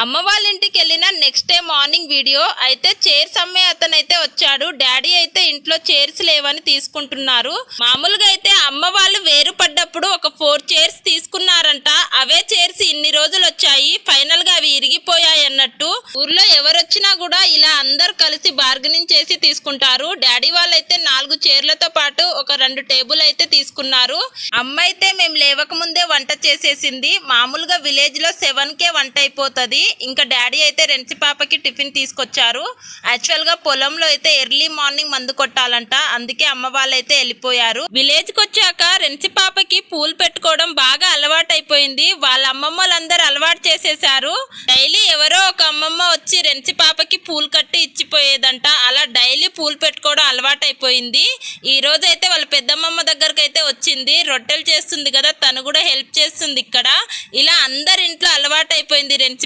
అమ్మ వాళ్ళ ఇంటికి వెళ్ళిన నెక్స్ట్ డే మార్నింగ్ వీడియో అయితే చైర్స్ అమ్మే అతనైతే వచ్చాడు. డాడీ అయితే ఇంట్లో చైర్స్ లేవని తీసుకుంటున్నారు. మామూలుగా అయితే అమ్మ వాళ్ళు వేరు పడ్డప్పుడు ఒక ఫోర్ చైర్స్ తీసుకున్నారంట. అవే చైర్స్ ఇన్ని రోజులు వచ్చాయి. ఫైనల్గా అవి ఊర్లో ఎవరు వచ్చినా కూడా ఇలా అందరు కలిసి బార్గెనింగ్ చేసి తీసుకుంటారు. డాడీ వాళ్ళైతే నాలుగు చైర్లతో పాటు ఒక రెండు టేబుల్ అయితే తీసుకున్నారు. అమ్మ అయితే మేము లేవక ముందే వంట చేసేసింది. మామూలుగా విలేజ్లో సెవెన్ కే వంట అయిపోతుంది. ఇంకా డాడీ అయితే రెంచి పాపకి టిఫిన్ తీసుకొచ్చారు. యాక్చువల్గా పొలంలో అయితే ఎర్లీ మార్నింగ్ మందు కొట్టాలంట. అందుకే అమ్మ వాళ్ళైతే వెళ్ళిపోయారు. విలేజ్కి వచ్చాక రెంచి పాపకి పూలు పెట్టుకోవడం బాగా అలవాటు చేసేసారు డైలీ ఎవరో ఒక అమ్మమ్మ వచ్చి రెంచి పాపకి పూలు కట్టి ఇచ్చిపోయేదంట. అలా డైలీ పూలు పెట్టుకోవడం అలవాటు అయిపోయింది ఈ రోజు అయితే వాళ్ళ పెద్దమ్మమ్మ దగ్గరకు అయితే వచ్చింది. రొట్టెలు చేస్తుంది కదా తను కూడా హెల్ప్ చేస్తుంది ఇక్కడ. ఇలా అందరి ఇంట్లో అలవాటు అయిపోయింది రెంచి